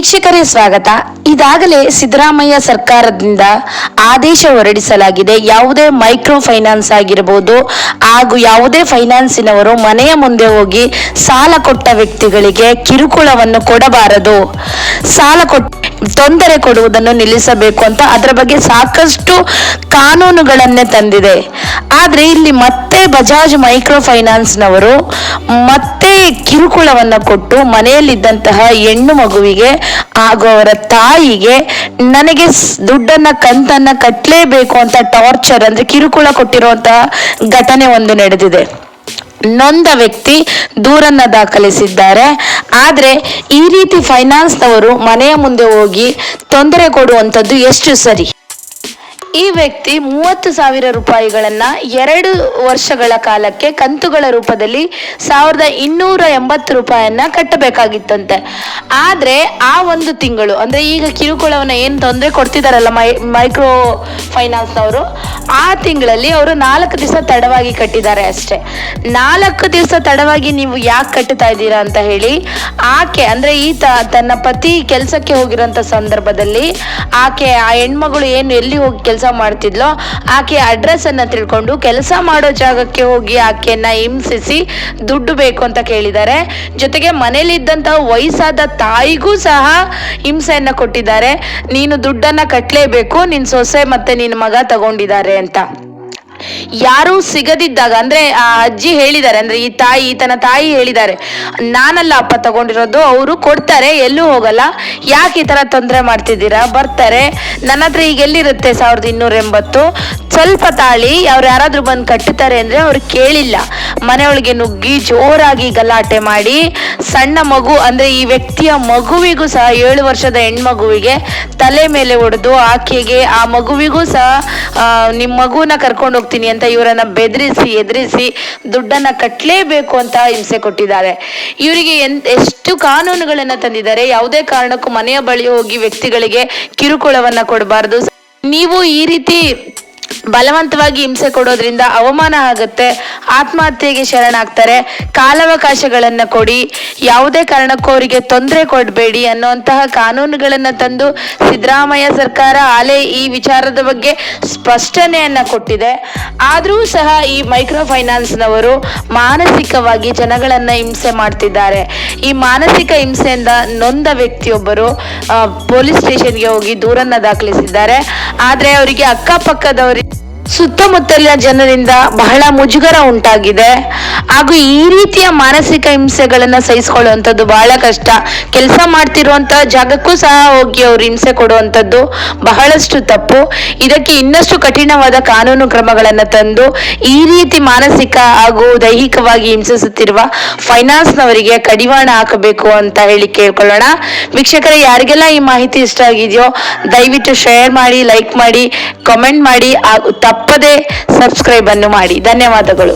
ವೀಕ್ಷಕರೇ ಸ್ವಾಗತ. ಇದಾಗಲೇ ಸಿದ್ದರಾಮಯ್ಯ ಸರ್ಕಾರದಿಂದ ಆದೇಶ ಹೊರಡಿಸಲಾಗಿದೆ. ಯಾವುದೇ ಮೈಕ್ರೋ ಫೈನಾನ್ಸ್ ಆಗಿರಬಹುದು ಹಾಗೂ ಯಾವುದೇ ಫೈನಾನ್ಸಿನವರು ಮನೆಯ ಮುಂದೆ ಹೋಗಿ ಸಾಲ ಕೊಟ್ಟ ವ್ಯಕ್ತಿಗಳಿಗೆ ಕಿರುಕುಳವನ್ನು ಕೊಡಬಾರದು. ಸಾಲ ಕೊಟ್ಟ ತೊಂದರೆ ಕೊಡುವುದನ್ನು ನಿಲ್ಲಿಸಬೇಕು ಅಂತ ಅದರ ಬಗ್ಗೆ ಸಾಕಷ್ಟು ಕಾನೂನುಗಳನ್ನೇ ತಂದಿದೆ. ಆದರೆ ಇಲ್ಲಿ ಮತ್ತೆ ಬಜಾಜ್ ಮೈಕ್ರೋ ಫೈನಾನ್ಸ್ನವರು ಮತ್ತೆ ಕಿರುಕುಳವನ್ನು ಕೊಟ್ಟು ಮನೆಯಲ್ಲಿದ್ದಂತಹ ಹೆಣ್ಣು ಮಗುವಿಗೆ ಹಾಗೂ ಅವರ ತಾಯಿಗೆ ನನಗೆ ದುಡ್ಡನ್ನ, ಕಂತನ್ನ ಕಟ್ಟಲೇಬೇಕು ಅಂತ ಟಾರ್ಚರ್ ಅಂದ್ರೆ ಕಿರುಕುಳ ಕೊಟ್ಟಿರುವಂತಹ ಘಟನೆ ಒಂದು ನಡೆದಿದೆ. ನೊಂದ ವ್ಯಕ್ತಿ ದೂರನ್ನ ದಾಖಲಿಸಿದ್ದಾರೆ. ಆದರೆ ಈ ರೀತಿ ಫೈನಾನ್ಸ್ನವರು ಮನೆಯ ಮುಂದೆ ಹೋಗಿ ತೊಂದರೆ ಕೊಡುವಂಥದ್ದು ಎಷ್ಟು ಸರಿ? ಈ ವ್ಯಕ್ತಿ ಮೂವತ್ತು ಸಾವಿರ ರೂಪಾಯಿಗಳನ್ನ ಎರಡು ವರ್ಷಗಳ ಕಾಲಕ್ಕೆ ಕಂತುಗಳ ರೂಪದಲ್ಲಿ ಸಾವಿರದ ಇನ್ನೂರ ಎಂಬತ್ತು ರೂಪಾಯಿಯನ್ನ ಕಟ್ಟಬೇಕಾಗಿತ್ತಂತೆ. ಆದ್ರೆ ಆ ಒಂದು ತಿಂಗಳು, ಅಂದ್ರೆ ಈಗ ಕಿರುಕುಳವನ್ನ ಏನು ತೊಂದರೆ ಕೊಡ್ತಿದಾರಲ್ಲ ಮೈ, ಮೈಕ್ರೋ ಫೈನಾನ್ಸ್ನವರು ಆ ತಿಂಗಳಲ್ಲಿ ಅವರು ನಾಲ್ಕು ದಿವಸ ತಡವಾಗಿ ಕಟ್ಟಿದ್ದಾರೆ ಅಷ್ಟೇ. ನಾಲ್ಕು ದಿವಸ ತಡವಾಗಿ ನೀವು ಯಾಕೆ ಕಟ್ಟುತ್ತಾ ಇದ್ದೀರಾ ಅಂತ ಹೇಳಿ, ಆಕೆ, ಅಂದ್ರೆ ಈತ ತನ್ನ ಪತಿ ಕೆಲಸಕ್ಕೆ ಹೋಗಿರೋಂಥ ಸಂದರ್ಭದಲ್ಲಿ ಆಕೆ, ಆ ಹೆಣ್ಮಗಳು ಏನು ಎಲ್ಲಿ ಹೋಗಿ ಕೆಲಸ ಮಾಡ್ತಿದ್ಲೋ. ಆಕೆ ಅಡ್ರೆಸ್ ಅನ್ನ ತಿಳ್ಕೊಂಡು ಕೆಲಸ ಮಾಡೋ ಜಾಗಕ್ಕೆ ಹೋಗಿ ಆಕೆಯನ್ನ ಹಿಂಸಿಸಿ ದುಡ್ಡು ಬೇಕು ಅಂತ ಕೇಳಿದ್ದಾರೆ. ಜೊತೆಗೆ ಮನೇಲಿದ್ದಂತಹ ವಯಸ್ಸಾದ ತಾಯಿಗೂ ಸಹ ಹಿಂಸೆಯನ್ನ ಕೊಟ್ಟಿದ್ದಾರೆ. ನೀನು ದುಡ್ಡನ್ನ ಕಟ್ಟಲೇಬೇಕು ನಿನ್ ಸೊಸೆ ಮತ್ತೆ ನಿನ್ನ ಮಗ ತಗೊಂಡಿದ್ದಾರೆ ಅಂತ. ಯಾರೂ ಸಿಗದಿದ್ದಾಗ, ಅಂದ್ರೆ ಆ ಅಜ್ಜಿ ಹೇಳಿದ್ದಾರೆ, ಅಂದ್ರೆ ಈ ತಾಯಿ ಈತನ ತಾಯಿ ಹೇಳಿದ್ದಾರೆ, ನಾನಲ್ಲ ಅಪ್ಪ ತಗೊಂಡಿರೋದು, ಅವರು ಕೊಡ್ತಾರೆ, ಎಲ್ಲೂ ಹೋಗಲ್ಲ. ಯಾಕೆ ಈ ತರ ತೊಂದರೆ ಮಾಡ್ತಿದ್ದೀರಾ? ಬರ್ತಾರೆ. ನನ್ನ ಹತ್ರ ಈಗ ಎಲ್ಲಿರುತ್ತೆ ಸಾವಿರದ ಇನ್ನೂರ ಎಂಬತ್ತು? ಸ್ವಲ್ಪ ತಾಳಿ ಅವ್ರು ಯಾರಾದ್ರೂ ಬಂದು ಕಟ್ಟುತ್ತಾರೆ ಅಂದ್ರೆ ಅವ್ರು ಕೇಳಿಲ್ಲ. ಮನೆಯೊಳಗೆ ನುಗ್ಗಿ ಜೋರಾಗಿ ಗಲಾಟೆ ಮಾಡಿ ಸಣ್ಣ ಮಗು ಅಂದ್ರೆ ಈ ವ್ಯಕ್ತಿಯ ಮಗುವಿಗೂ ಸಹ ಏಳು ವರ್ಷದ ಹೆಣ್ಮಗುವಿಗೆ ತಲೆ ಮೇಲೆ ಹೊಡೆದು ಆಕೆಗೆ ಆ ಮಗುವಿಗೂ ಸಹ ನಿಮ್ಮ ಮಗುವನ್ನ ಕರ್ಕೊಂಡು ಹೋಗ್ತೀನಿ ಅಂತ ಇವರನ್ನ ಬೆದರಿಸಿ, ಎದುರಿಸಿ ದುಡ್ಡನ್ನ ಕಟ್ಟಲೇಬೇಕು ಅಂತ ಹಿಂಸೆ ಕೊಟ್ಟಿದ್ದಾರೆ. ಇವರಿಗೆ ಎಂತ ಎಷ್ಟು ಕಾನೂನುಗಳನ್ನ ತಂದಿದ್ದಾರೆ, ಯಾವುದೇ ಕಾರಣಕ್ಕೂ ಮನೆಯ ಬಳಿ ಹೋಗಿ ವ್ಯಕ್ತಿಗಳಿಗೆ ಕಿರುಕುಳವನ್ನ ಕೊಡಬಾರದು. ನೀವು ಈ ರೀತಿ ಬಲವಂತವಾಗಿ ಹಿಂಸೆ ಕೊಡೋದ್ರಿಂದ ಅವಮಾನ ಆಗುತ್ತೆ. ಆತ್ಮಹತ್ಯೆಗೆ ಶರಣಾಗ್ತಾರೆ. ಕಾಲಾವಕಾಶಗಳನ್ನು ಕೊಡಿ. ಯಾವುದೇ ಕಾರಣಕ್ಕೂ ಅವರಿಗೆ ತೊಂದರೆ ಕೊಡಬೇಡಿ ಅನ್ನುವಂತಹ ಕಾನೂನುಗಳನ್ನು ತಂದು ಸಿದ್ದರಾಮಯ್ಯ ಸರ್ಕಾರ ಆಲೆ ಈ ವಿಚಾರದ ಬಗ್ಗೆ ಸ್ಪಷ್ಟನೆಯನ್ನ ಕೊಟ್ಟಿದೆ. ಆದರೂ ಸಹ ಈ ಮೈಕ್ರೋ ಫೈನಾನ್ಸ್ನವರು ಮಾನಸಿಕವಾಗಿ ಜನಗಳನ್ನು ಹಿಂಸೆ ಮಾಡ್ತಿದ್ದಾರೆ. ಈ ಮಾನಸಿಕ ಹಿಂಸೆಯಿಂದ ನೊಂದ ವ್ಯಕ್ತಿಯೊಬ್ಬರು ಪೊಲೀಸ್ ಸ್ಟೇಷನ್ಗೆ ಹೋಗಿ ದೂರನ್ನು ದಾಖಲಿಸಿದ್ದಾರೆ. ಆದರೆ ಅವರಿಗೆ ಅಕ್ಕಪಕ್ಕದವರಿಗೆ ಸುತ್ತಮುತ್ತಲಿನ ಜನರಿಂದ ಬಹಳ ಮುಜುಗರ ಉಂಟಾಗಿದೆ. ಹಾಗೂ ಈ ರೀತಿಯ ಮಾನಸಿಕ ಹಿಂಸೆಗಳನ್ನ ಸಹಿಸಿಕೊಳ್ಳುವಂಥದ್ದು ಬಹಳ ಕಷ್ಟ. ಕೆಲಸ ಮಾಡ್ತಿರುವಂತ ಜಾಗಕ್ಕೂ ಸಹ ಹೋಗಿ ಅವ್ರು ಹಿಂಸೆ ಕೊಡುವಂಥದ್ದು ಬಹಳಷ್ಟು ತಪ್ಪು. ಇದಕ್ಕೆ ಇನ್ನಷ್ಟು ಕಠಿಣವಾದ ಕಾನೂನು ಕ್ರಮಗಳನ್ನು ತಂದು ಈ ರೀತಿ ಮಾನಸಿಕ ಹಾಗೂ ದೈಹಿಕವಾಗಿ ಹಿಂಸಿಸುತ್ತಿರುವ ಫೈನಾನ್ಸ್ನವರಿಗೆ ಕಡಿವಾಣ ಹಾಕಬೇಕು ಅಂತ ಹೇಳಿ ಕೇಳ್ಕೊಳ್ಳೋಣ. ವೀಕ್ಷಕರೇ, ಯಾರಿಗೆಲ್ಲ ಈ ಮಾಹಿತಿ ಇಷ್ಟ ಆಗಿದೆಯೋ ದಯವಿಟ್ಟು ಶೇರ್ ಮಾಡಿ, ಲೈಕ್ ಮಾಡಿ, ಕಮೆಂಟ್ ಮಾಡಿ ಹಾಗೂ ತಪ್ಪದೇ ಸಬ್ಸ್ಕ್ರೈಬ್ ಅನ್ನು ಮಾಡಿ. ಧನ್ಯವಾದಗಳು.